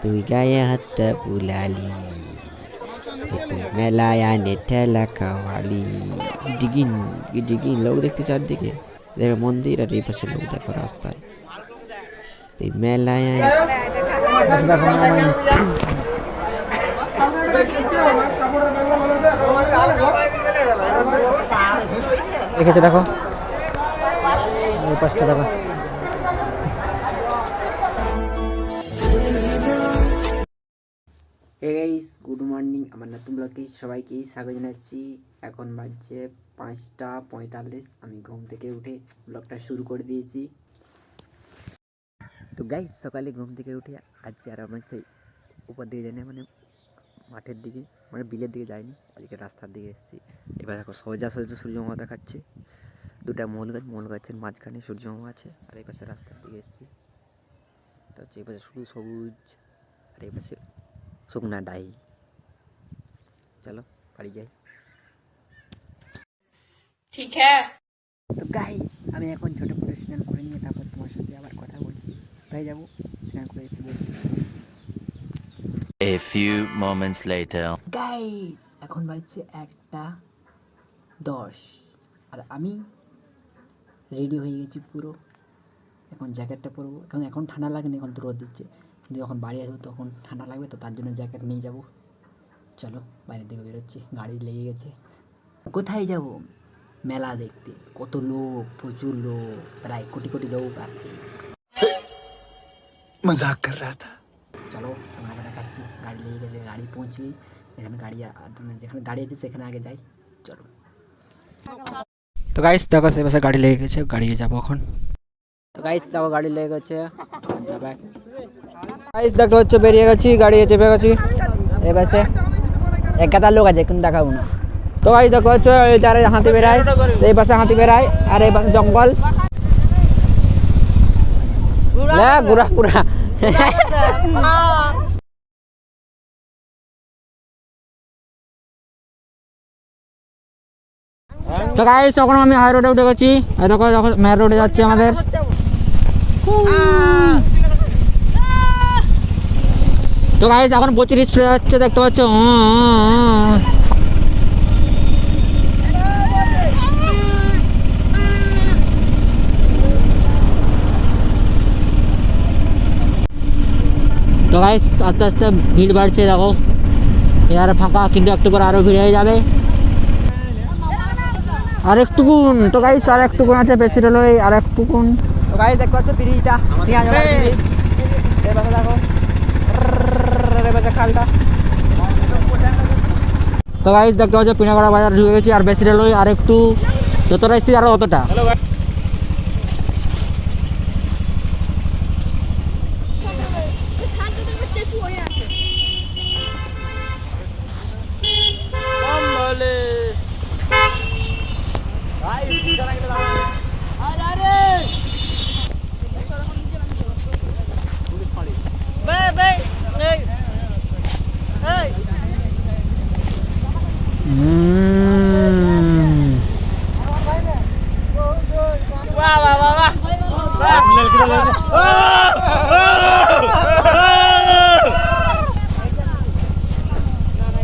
তুই গায়ে হাতটা বুলালি তুই মেলায় আনে ঠেলা খাওয়ালি গিডিগিন গিডিগিন লোক দেখতে চারদিকে এদের মন্দির আর এই পাশে লোক দেখো রাস্তায় তুই মেলায় দেখেছ দেখো এই পাঁচটা দেখো গাইস গুড মর্নিং আমার নতুন ব্লগে সবাইকে স্বাগত জানাচ্ছি। এখন বাজছে পাঁচটা পঁয়তাল্লিশ, আমি ঘুম থেকে উঠে ব্লগটা শুরু করে দিয়েছি। তো গাইস সকালে ঘুম থেকে উঠে আজকে আর আমার সেই উপর দিকে যাই মানে মাঠের দিকে মানে বিলের দিকে যাইনি, আজকে রাস্তার দিকে এসেছি। এবার দেখো সোজা সোজা সূর্যমামা দেখাচ্ছে, দুটা মূল গাছ মূল গাছের মাঝখানে সূর্যমামা আছে, আর এই পাশে রাস্তার দিকে এসেছি। তো হচ্ছে এই পাশে শুধু সবুজ, আর এই পাশে শুকনা ডাই। চলো বাড়ি যাই। ঠিক হ্যাঁ। তো গাইস আমি এখন ছোটো করে স্নান করে নিয়ে তারপর তোমার সাথে আবার কথা বলছি। কোথায় যাব? স্নান করে এসে বলছি। A few moments later. Guys, এখন বাজছে একটা দশ। আর আমি রেডি হয়ে গেছি পুরো। এখন জ্যাকেটটা পরবো। এখন এখন ঠান্ডা লাগেনি এখন তো রোদ দিচ্ছে। যখন বাড়ি আসব তখন ঠান্ডা লাগবে তো তার জন্য জ্যাকেট নিয়ে যাব। চলো বাইরের দিকে বেরোচ্ছি গাড়ি লেগে গেছে। কোথায় যাব? মেলা দেখতে। কত লোক প্রচুর লোক প্রায় কোটি কোটি লোক আসবে। মজাক কর চলো তোমাকে দেখাচ্ছি। গাড়ি লেগে গেছে গাড়ি পৌঁছি এখানে গাড়ি মানে যেখানে দাঁড়িয়ে আছে সেখানে আগে যাই। চলো। তো গাইস দেখো সে পাশে গাড়ি লেগে গেছে। গাড়ি যাব এখন। তো গাইস দেখো গাড়ি লেগে গেছে। যাবে গাইস দেখো হচ্ছে বেরিয়ে গেছি, গাড়ি চেপে গেছি। পাশে এক গাদা লোক আছে, কিন্তু দেখাবো না। তো গাইস দেখো হচ্ছে চারে হাতি বেড়ায় এই পাশে হাতি বেড়ায় আর এই পাশে জঙ্গল। গুড়া পুরা তো গাইস তখন আমি হাই রোডে উঠে গেছি। দেখো যখন মেয়ার রোডে যাচ্ছি আমাদের। তো গাইস এখন প্রচুর স্প্রে যাচ্ছে দেখতে পাচ্ছ? তো গাইস আস্তে আস্তে ভিড় বাড়ছে দেখো। এবারে ফাঁকা কিন্তু একটু করে আরও ভিড় হয়ে যাবে। আর একটুকুন তো গাইস আর একটুকুন আছে বেশি হলো এই আর একটুকুন তো গাইস দেখতে পাচ্ছ পাশে দেখো। এই পাশে খালটা। তো গাইজ দেখতে পাচ্ছ, পিনাগড়া বাজার ঢুকে গেছি, আর বেশি রেল আর একটু যতটা এসেছি আরও অতটা।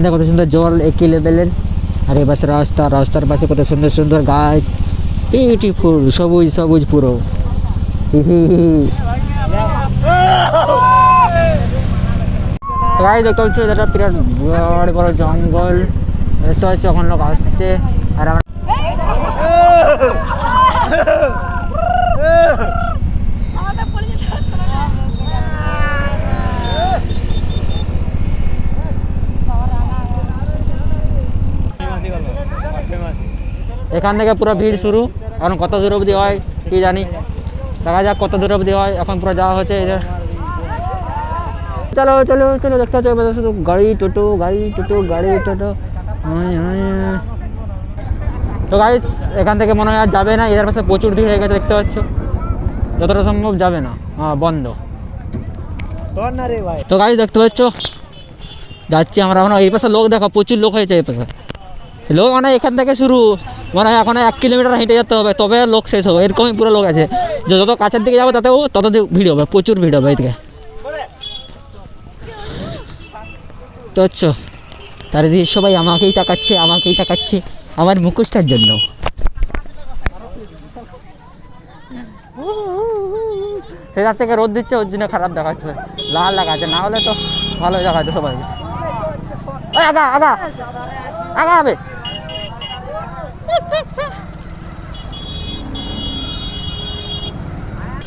এখানে কত সুন্দর জল, একই লেভেলের। আর এ পাশে রাস্তা, রাস্তার পাশে কত সুন্দর সুন্দর গাছ। বিউটিফুল সবুজ সবুজ পুরো। দেখতে পাচ্ছি এটা বিরাট বড় বড় জঙ্গল। দেখতে পাচ্ছি ওখানে লোক আসছে আর আমরা এখান থেকে পুরো ভিড় শুরু। এখন কত দূর অবধি হয় কি জানি। দেখা যাক কত দূর অবধি হয় এখন পুরো যাওয়া হচ্ছে এদের চলো চলো চলো দেখতে হচ্ছে শুধু গাড়ি টোটো গাড়ি টোটো গাড়ি টোটো। তো গাইস এখান থেকে মনে হয় আর যাবে না এদের পাশে প্রচুর ভিড় হয়ে গেছে দেখতে পাচ্ছ? যতটা সম্ভব যাবে না। হ্যাঁ বন্ধ। তো গাড়ি দেখতে পাচ্ছ? যাচ্ছি আমরা। এখন এই পাশে লোক দেখো প্রচুর লোক হয়েছে এই পাশে। লোক মানে এখান থেকে শুরু। মানে এখন এক কিলোমিটার হেঁটে যেতে হবে, তবে লোক শেষ হবে, এরকমই পুরো লোক আছে। যে যত কাছের দিকে যাব, তাতেও তত ভিড় হবে, প্রচুর ভিড় হবে এদিকে। পাচ্ছ চারিদিকে সবাই আমাকেই তাকাচ্ছে আমাকেই তাকাচ্ছে, আমার মুখোশটার জন্য। সে তার থেকে রোদ দিচ্ছে, ওর জন্য খারাপ দেখাচ্ছে। লাল লাগাচ্ছে না হলে তো ভালো দেখাচ্ছে সবাই আগা আগা আগা হবে।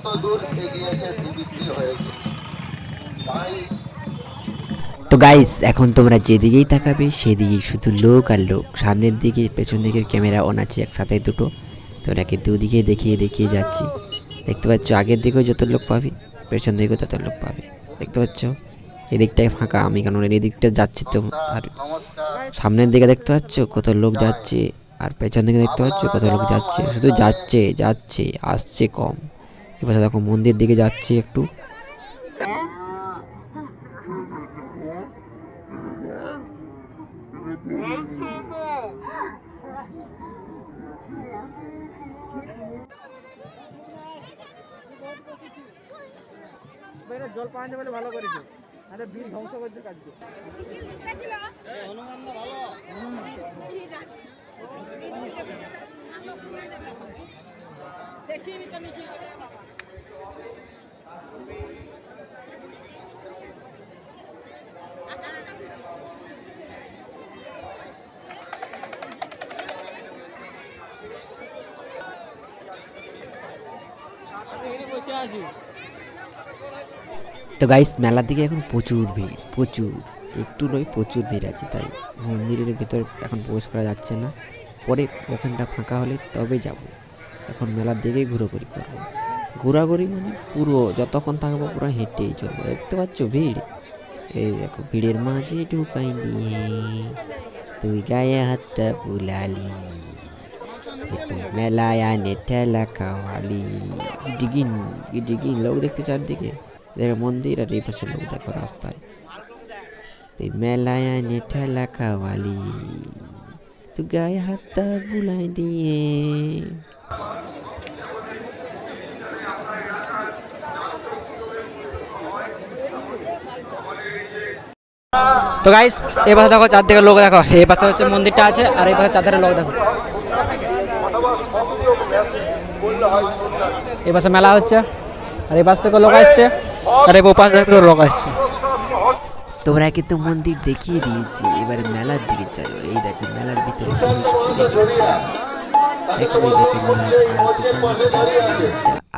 এত দূর এগিয়েছে সিবিসি হয়েছে। তাই তো গাইস এখন তোমরা যেদিকেই তাকাবে সেদিকেই শুধু লোক আর লোক। সামনের দিকে পেছন দিকের ক্যামেরা অন আছে একসাথে দুটো। তো ওনাকে দুদিকে দেখিয়ে দেখিয়ে যাচ্ছি। দেখতে পাচ্ছ আগের দিকেও যত লোক পাবে পেছন দিকেও তত লোক পাবে। দেখতে পাচ্ছ? এদিকটাই ফাঁকা আমি কারণ এদিকটা যাচ্ছি তো। আর সামনের দিকে দেখতে পাচ্ছ কত লোক যাচ্ছে। আর পেছন দিকে দেখতে পাচ্ছ কত লোক যাচ্ছে। শুধু যাচ্ছে যাচ্ছে আসছে কম। এবার দেখো মন্দির দিকে যাচ্ছি একটু। জল বলে ভালো ধ্বংস করছে কাজ তো গাইস মেলার দিকে এখন প্রচুর ভিড়, প্রচুর। একটু নয়, প্রচুর ভিড় আছে, তাই মন্দিরের ভিতর এখন প্রবেশ করা যাচ্ছে না। পরে ওখানটা ফাঁকা হলে তবে যাব। এখন মেলার দিকেই ঘোরাঘুরি করব। ঘোরাঘুরি মানে পুরো যতক্ষণ থাকব পুরো হেঁটেই চলবো। দেখতে পাচ্ছ ভিড়? এই দেখো, ভিড়ের মাঝে ঢুকাই নিয়ে তুই গায়ে হাতটা বুলালি মেলায় আনে ঠেলা খাওয়ালি। গিডিগিন গিডিগিন, লোক দেখতে চারদিকে। দেখো মন্দির আর এই পাশে লোক দেখো রাস্তায়। তুই মেলায় আনে ঠেলা খাওয়ালি, তুই গায়ে হাতটা বুলাই দিয়ে তো গাইস এই পাশে দেখো চারদিকে লোক দেখো। এই পাশে হচ্ছে মন্দিরটা আছে, আর এই পাশে চারদিকে লোক দেখো। এই পাশে মেলা হচ্ছে, আর এই পাশ থেকে লোক আসছে, আর এই পাশ থেকে লোক আসছে। তোমরা কিন্তু মন্দির দেখিয়ে দিয়েছি, এবারে মেলার দিকে চলো। এই দেখো, মেলার ভিতরে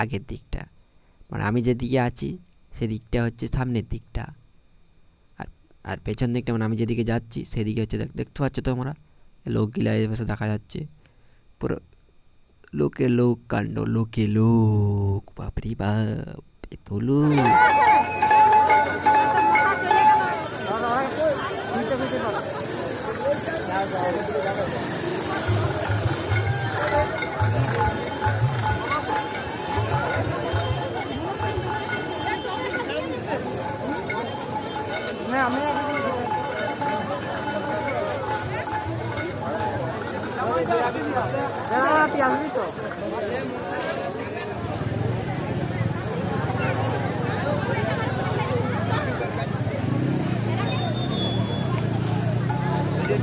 আগের দিকটা। মানে আমি যেদিকে আছি, সেদিকটা হচ্ছে সামনের দিকটা। আর পেছন দিকটা মানে আমি যেদিকে যাচ্ছি, সেদিকে হচ্ছে দেখ- দেখতে পাচ্ছ তোমরা? লোকগুলা এই পাশে দেখা যাচ্ছে। পুরো লোকে লোক কাণ্ড, লোকে লোক, বাপরে বাপ, এত লোক।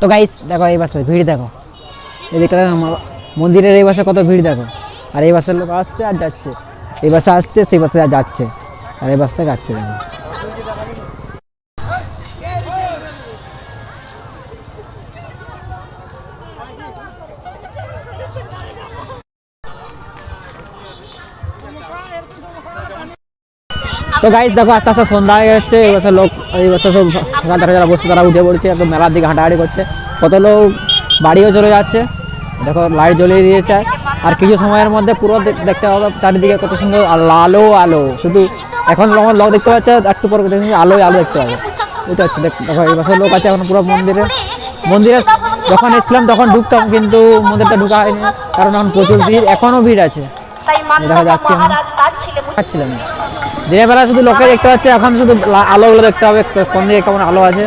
তো গাইস দেখো এই বাসে ভিড় দেখো। দেখো, মন্দিরের এই বাসে কত ভিড় দেখো। আর এই বাসের লোক আসছে আর যাচ্ছে। এই বাসে আসছে সেই বাসে আর যাচ্ছে। আর এই বাস থেকে আসছে দেখো। তো গাইস দেখো আস্তে আস্তে সন্ধ্যা হয়ে যাচ্ছে এই বছর লোক এই বছর সব দেখা যারা বসে তারা উঠে পড়ছে একদম মেলার দিকে হাঁটাহাঁটি করছে। কত লোক বাড়িও চলে যাচ্ছে। দেখো লাইট জ্বলিয়ে দিয়েছে। আর কিছু সময়ের মধ্যে পুরো দেখতে হবে চারিদিকে কত সুন্দর আল- আলো। শুধু এখন যখন লোক দেখতে পাচ্ছে একটু পর আলোয় আলো দেখতে পাবে। বুঝতে হচ্ছে দেখ- এই বছর লোক আছে এখন পুরো মন্দিরে। মন্দিরে যখন এসছিলাম তখন ঢুকতাম কিন্তু মন্দিরটা ঢুকা হয়নি কারণ এখন প্রচুর ভিড় এখনও ভিড় আছে। দেখা যাচ্ছে। না দিনের বেলা শুধু লোকে দেখতে পাচ্ছে এখন শুধু আলোগুলো দেখতে হবে কোন দিকে কেমন আলো আছে।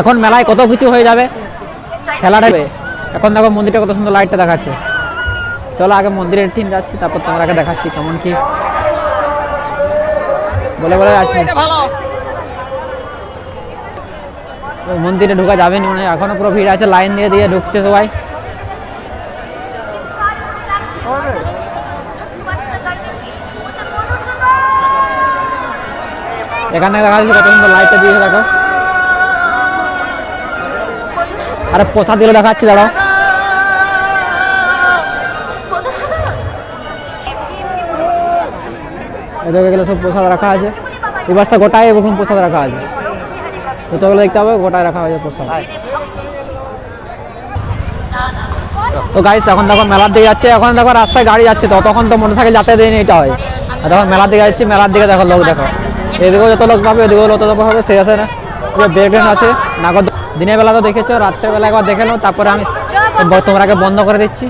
এখন মেলায় কত কিছু হয়ে যাবে খেলাটা এখন দেখো মন্দিরটা কত সুন্দর লাইটটা দেখাচ্ছে। চলো আগে মন্দিরের ঠিক যাচ্ছি তারপর তোমাকে দেখাচ্ছি কেমন কি। বলে বলে যাচ্ছি। ওই মন্দিরে ঢোকা যাবে না মানে এখনও পুরো ভিড় আছে লাইন দিয়ে দিয়ে ঢুকছে সবাই। এখানে দেখা যাচ্ছে কত সুন্দর লাইটটা দিয়েছে, দেখো। আরে প্রসাদগুলো দেখাচ্ছি, দাঁড়াও। এদিকে সব প্রসাদ রাখা আছে। এই গোটায় এরকম প্রসাদ রাখা আছে। যতগুলো দেখতে হবে গোটায় রাখা হয়েছে প্রসাদ। তো গাইস এখন দেখো মেলার দিকে যাচ্ছে এখন দেখো রাস্তায় গাড়ি যাচ্ছে তো তখন তো মোটরসাইকেল যাতে দেয়নি এটা হয়। আর তখন মেলার দিকে যাচ্ছি মেলার দিকে দেখো লোক দেখো। এদিকেও যত লোক পাবে এদিকেও যত লোক হবে সেই আছে না। ব্রেক আছে। নাগর দিনের বেলা তো দেখেছ রাত্রের বেলা একবার দেখে নাও তারপরে আমি তোমরাকে বন্ধ করে দিচ্ছি।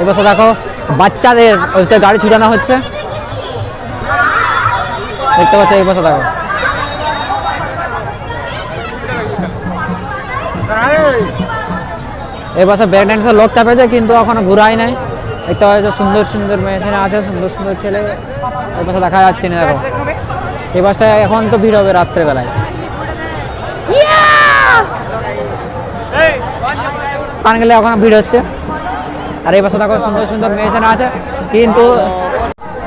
এবার দেখো বাচ্চাদের গাড়ি ছুটানো হচ্ছে। দেখতে পাচ্ছ এই পাশে দেখো। এই বছর ব্রেক ড্যান্সের লোক চাপেছে, কিন্তু এখনও ঘুরাই নাই। দেখতে পাচ্ছ সুন্দর সুন্দর মেয়ে ছেলে আছে, সুন্দর সুন্দর ছেলে। এই বছর দেখা যাচ্ছে না, দেখো। এই বাসটা এখন তো ভিড় হবে রাত্রেবেলায়। কান গেলে এখন ভিড় হচ্ছে। আর এই পাশে দেখো সুন্দর সুন্দর মেয়ে ছেলে আছে, কিন্তু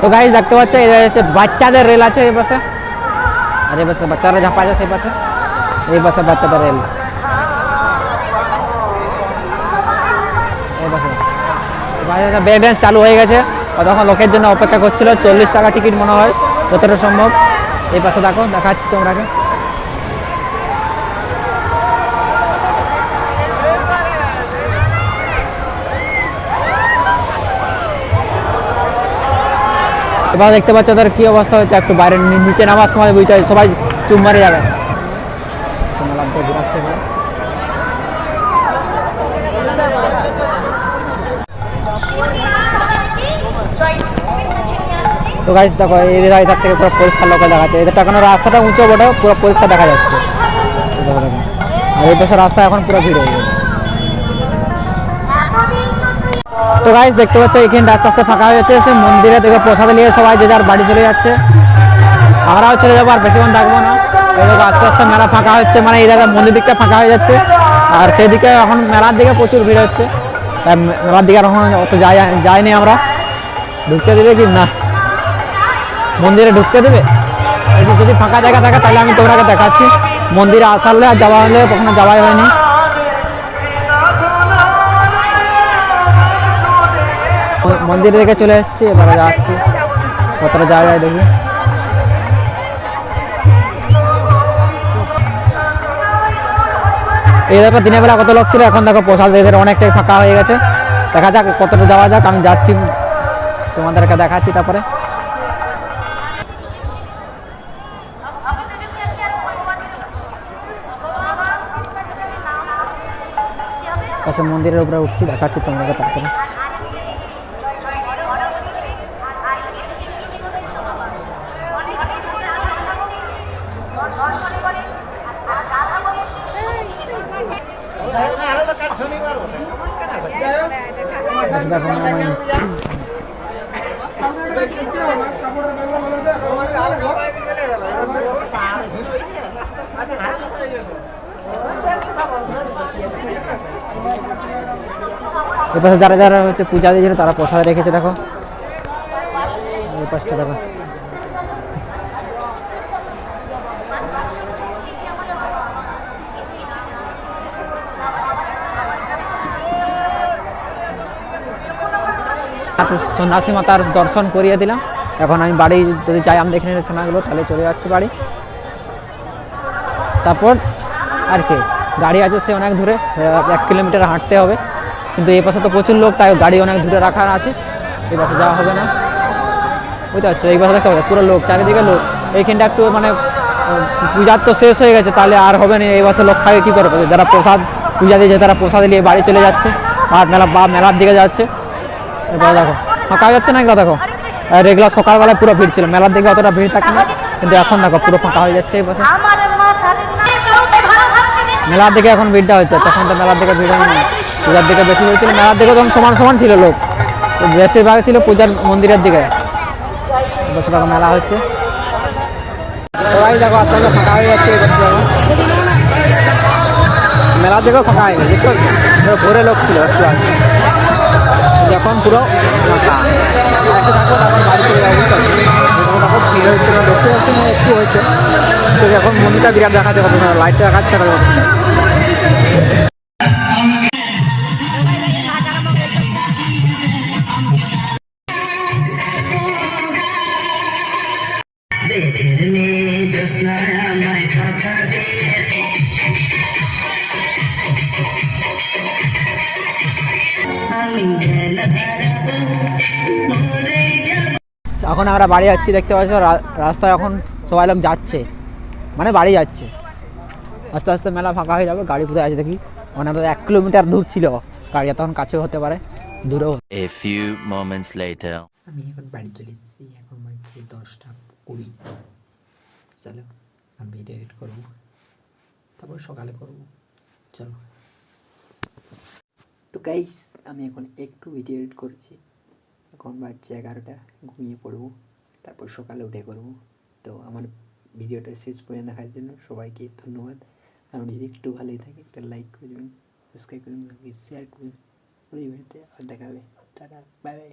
তো গাড়ি দেখতে পাচ্ছ এটা হচ্ছে বাচ্চাদের রেল আছে এই পাশে। আর এই পাশে বাচ্চারা ঝাঁপা আছে সেই পাশে। এই পাশে বাচ্চাদের রেল ড্যান্স চালু হয়ে গেছে। তখন লোকের জন্য অপেক্ষা করছিল, চল্লিশ টাকা টিকিট মনে হয়, যতটা সম্ভব। এই পাশে দেখো, দেখাচ্ছি তোমরাকে এবার দেখতে পাচ্ছ ওদের কি অবস্থা হচ্ছে একটু বাইরে নিচে নামার সময় বুঝতে হয় সবাই চুপ মারে যাবে। তো গাইস দেখো, এই রাইড থেকে পুরো পরিষ্কার লোকাল দেখাচ্ছে। এদের এখন রাস্তাটা উঁচু বটে, পুরো পরিষ্কার দেখা যাচ্ছে। দেখো দেখো আর এই পাশে রাস্তা এখন পুরো ভিড় হয়ে তো গাইস দেখতে পাচ্ছ, এখানে আস্তে আস্তে ফাঁকা হয়ে যাচ্ছে সে মন্দিরে থেকে প্রসাদ নিয়ে সবাই যে যার বাড়ি চলে যাচ্ছে। আমরাও চলে যাব, আর বেশিক্ষণ থাকব না। দেখো, আস্তে আস্তে মেলা ফাঁকা হচ্ছে মানে এই জায়গায় মন্দির দিকটা ফাঁকা হয়ে যাচ্ছে। আর সেদিকে এখন মেলার দিকে প্রচুর ভিড় হচ্ছে। মেলার দিকে আর এখন অত যাই যাইনি আমরা। ঢুকতে দেবে কি? না। মন্দিরে ঢুকতে দেবে? যদি- ফাঁকা জায়গা থাকে, তাহলে আমি তোমরাকে দেখাচ্ছি। মন্দিরে আসালে আর যাওয়া হলে কখনো যাওয়াই হয়নি। মন্দির থেকে চলে এসেছি, এবারে যাচ্ছি। কতটা যাওয়া যায় দেখি? এই দেখো, দিনের বেলা কত লোক ছিল, এখন দেখো প্রসাদ এদের অনেকটাই ফাঁকা হয়ে গেছে। দেখা যাক কতটা যাওয়া যাক, আমি যাচ্ছি, তোমাদেরকে দেখাচ্ছি তারপরে। পাশে মন্দিরের উপরে উঠছি, দেখাচ্ছি তোমাকে তারপরে। দেখো মানে এই পাশে যারা যারা হচ্ছে পূজা দিয়েছিল তারা প্রসাদ রেখেছে দেখো। এই পাশটা দেখো। সন্ন্যাসী মাতার দর্শন করিয়ে দিলাম। এখন আমি বাড়ি যদি যাই, আমি দেখে সোনাগুলো, তাহলে চলে যাচ্ছি বাড়ি। তারপর আর কি, গাড়ি আছে সে অনেক দূরে এক কিলোমিটার হাঁটতে হবে। কিন্তু এই পাশে তো প্রচুর লোক, তাই গাড়ি অনেক দূরে রাখা আছে। এই পাশে যাওয়া হবে না। বুঝতে পারছ? এই পাশে দেখতে হবে পুরো লোক, চারিদিকে লোক। এইখানটা একটু মানে পূজার তো শেষ হয়ে গেছে, তাহলে আর হবে না। এই পাশে লোক থাকে কী করবে? যারা প্রসাদ, পূজা দিয়েছে, তারা প্রসাদ নিয়ে বাড়ি চলে যাচ্ছে। আর মেলা, বা, মেলার দিকে যাচ্ছে। এবার দেখো। ফাঁকা হয়ে যাচ্ছে না এগুলো দেখো। আর এগুলো সকালবেলায় পুরো ভিড় ছিল। মেলার দিকে অতটা ভিড় থাকে না। কিন্তু এখন দেখো, পুরো ফাঁকা হয়ে যাচ্ছে এই দিচ্ছি মেলার দিকে এখন ভিড়টা হচ্ছে। তখন তো মেলার দিকে ভিড় হয়নি। পূজার দিকে বেশি হয়েছিল মেলার দিকে তখন সমান সমান ছিল লোক। বেশিরভাগ ছিল পূজার মন্দিরের দিকে। বেশিরভাগ মেলা হচ্ছে। সবাই দেখো, আস্তে আস্তে ফাঁকা হয়ে যাচ্ছে মেলার দিকেও ফাঁকা হয়ে গেছে ভোরে লোক ছিল, একটু আগে। এখন পুরো ফাঁকা। একটু তারপর বাড়ি চলে যাব? দেখো, ভিড় হচ্ছে না, বেশি হচ্ছে না, একটু হয়েছে তো এখন মন্দিরটা বিরাট দেখাতে হবে, না লাইটটা দেখাচ্ছে দেখাতে হবে। এখন আমরা বাড়ি যাচ্ছি দেখতে পাচ্ছ রা- রাস্তায় এখন সবাই লোক যাচ্ছে। মানে বাড়ি যাচ্ছে। আস্তে আস্তে মেলা ফাঁকা হয়ে যাবে গাড়ি কোথায় আছে দেখি। মানে আমাদের এক কিলোমিটার দূর ছিল। গাড়ি তখন কাছেও হতে পারে দূরেও A few moments later. আমি এখন বাড়ি চলে এসেছি এখন বাজছে দশটা কুড়ি। চলো আমি ভিডিও এডিট করব। তারপর সকালে করব। চলো। তো গাইস আমি এখন একটু ভিডিও এডিট করছি। এখন বাজছে এগারোটা, ঘুমিয়ে পড়ব, তারপর সকালে উঠে করব। তো আমার ভিডিওটা শেষ পর্যন্ত দেখার জন্য সবাইকে ধন্যবাদ। আর যদি একটু ভালোই থাকে, একটা লাইক করে দেবেন সাবস্ক্রাইব করবেন শেয়ার করবেন ওই ভিডিওতে আর দেখা হবে। Tata bye bye